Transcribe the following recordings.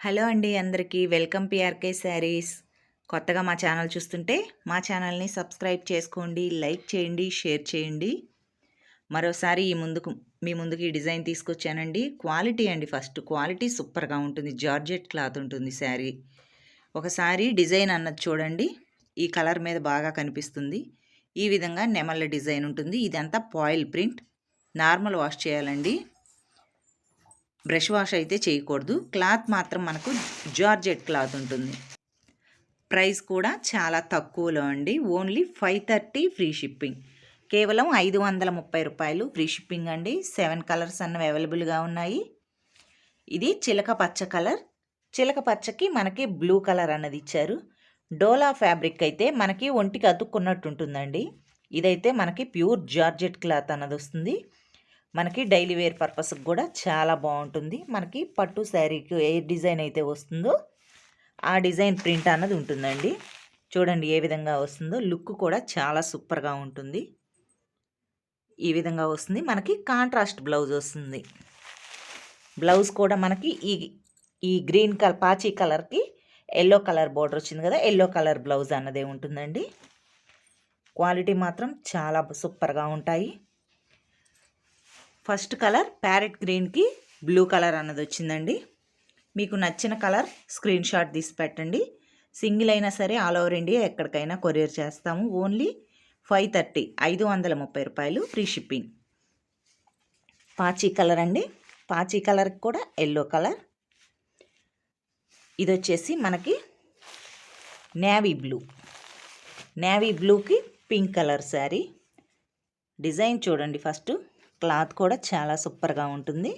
Hello అండి అందరికీ. Welcome PRK sarees. కొత్తగా మా ఛానల్ చూస్తుంటే మా ఛానల్ని సబ్స్క్రైబ్ చేసుకోండి లైక్ చేయండి షేర్ చేయండి. మరోసారి ఈ ముందుకు మీ ముందుకు ఈ డిజైన్ తీసుకొచ్చానండి. క్వాలిటీ అండి ఫస్ట్. క్వాలిటీ సూపర్గా ఉంటుంది. జార్జెట్ క్లాత్ ఉంటుంది శారీ. ఒకసారి డిజైన్ అన్నది చూడండి. ఈ కలర్ మీద బాగా కనిపిస్తుంది. ఈ విధంగా నెమళ్ళ డిజైన్ ఉంటుంది. ఇదంతా పాయిల్ ప్రింట్. నార్మల్ వాష్ చేయాలండి. బ్రష్ వాష్ అయితే చేయకూడదు. క్లాత్ మాత్రం మనకు జార్జెట్ క్లాత్ ఉంటుంది. ప్రైస్ కూడా చాలా తక్కువలో అండి. Only five thirty free shipping. కేవలం ఐదు వందల ముప్పై రూపాయలు ఫ్రీ షిప్పింగ్ అండి. సెవెన్ కలర్స్ అన్నవి అవైలబుల్గా ఉన్నాయి. ఇది చిలక పచ్చ కలర్. చిలక పచ్చకి మనకి బ్లూ కలర్ అన్నది ఇచ్చారు. డోలా ఫ్యాబ్రిక్ అయితే మనకి ఒంటికి అతుక్కున్నట్టు ఉంటుందండి. ఇదైతే మనకి ప్యూర్ జార్జెట్ క్లాత్ అన్నది వస్తుంది. మనకి డైలీ వేర్ పర్పస్కి కూడా చాలా బాగుంటుంది. మనకి పట్టు శారీకి ఏ డిజైన్ అయితే వస్తుందో ఆ డిజైన్ ప్రింట్ అన్నది ఉంటుందండి. చూడండి ఏ విధంగా వస్తుందో. లుక్ కూడా చాలా సూపర్గా ఉంటుంది. ఈ విధంగా వస్తుంది. మనకి కాంట్రాస్ట్ బ్లౌజ్ వస్తుంది. బ్లౌజ్ కూడా మనకి ఈ ఈ గ్రీన్ కలర్ పాచీ కలర్కి ఎల్లో కలర్ బార్డర్ వచ్చింది కదా ఎల్లో కలర్ బ్లౌజ్ అన్నదే ఉంటుందండి. క్వాలిటీ మాత్రం చాలా సూపర్గా ఉంటాయి. ఫస్ట్ కలర్ ప్యారెట్ గ్రీన్కి బ్లూ కలర్ అన్నది వచ్చిందండి. మీకు నచ్చిన కలర్ స్క్రీన్ షాట్ తీసి పెట్టండి. సింగిల్ అయినా సరే ఆల్ ఓవర్ ఇండియా ఎక్కడికైనా కొరియర్ చేస్తాము. ఓన్లీ ఫైవ్ థర్టీ ఐదు వందల ముప్పై రూపాయలు ఫ్రీ షిప్పింగ్. పాచీ కలర్ అండి. పాచీ కలర్కి కూడా ఎల్లో కలర్. ఇది వచ్చేసి మనకి నేవీ బ్లూ. నేవీ బ్లూకి పింక్ కలర్ శారీ. డిజైన్ చూడండి ఫస్ట్. క్లాత్ కూడా చాలా సూపర్గా ఉంటుంది.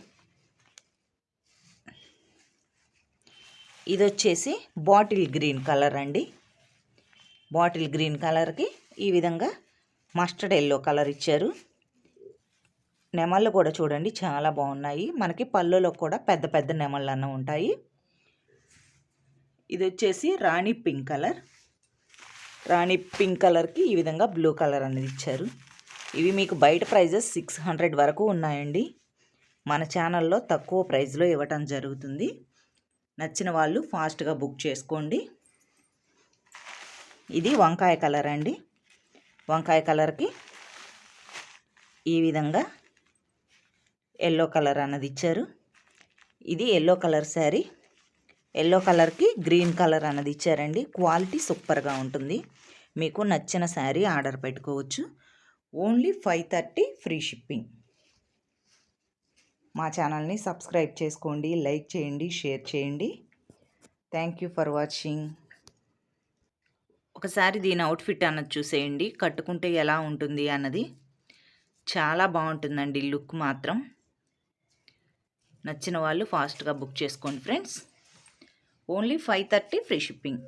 ఇది వచ్చేసి బాటిల్ గ్రీన్ కలర్ అండి. బాటిల్ గ్రీన్ కలర్కి ఈ విధంగా మస్టర్డ్ ఎల్లో కలర్ ఇచ్చారు. నెమళ్ళు కూడా చూడండి చాలా బాగున్నాయి. మనకి పళ్ళులో కూడా పెద్ద పెద్ద నెమళ్ళు అన్న ఉంటాయి. ఇది వచ్చేసి rani pink colour. Rani pink కలర్కి ఈ విధంగా బ్లూ కలర్ అనేది ఇచ్చారు. ఇవి మీకు బయట ప్రైజెస్ సిక్స్ హండ్రెడ్ వరకు ఉన్నాయండి. మన ఛానల్లో తక్కువ ప్రైస్లో ఇవ్వటం జరుగుతుంది. నచ్చిన వాళ్ళు ఫాస్ట్గా బుక్ చేసుకోండి. ఇది వంకాయ కలర్ అండి. వంకాయ కలర్కి ఈ విధంగా ఎల్లో కలర్ అన్నది ఇచ్చారు. ఇది ఎల్లో కలర్ శారీ. ఎల్లో కలర్కి గ్రీన్ కలర్ అన్నది ఇచ్చారండి. క్వాలిటీ సూపర్గా ఉంటుంది. మీకు నచ్చిన శారీ ఆర్డర్ పెట్టుకోవచ్చు. Only five thirty free shipping. మా ఛానల్ని సబ్స్క్రైబ్ చేసుకోండి లైక్ చేయండి షేర్ చేయండి. థ్యాంక్ యూ ఫర్ వాచింగ్ ఒకసారి దీని అవుట్ఫిట్ అన్నది చూసేయండి కట్టుకుంటే ఎలా ఉంటుంది అన్నది. చాలా బాగుంటుందండి లుక్ మాత్రం. నచ్చిన వాళ్ళు ఫాస్ట్గా బుక్ చేసుకోండి friends. Only five thirty free shipping.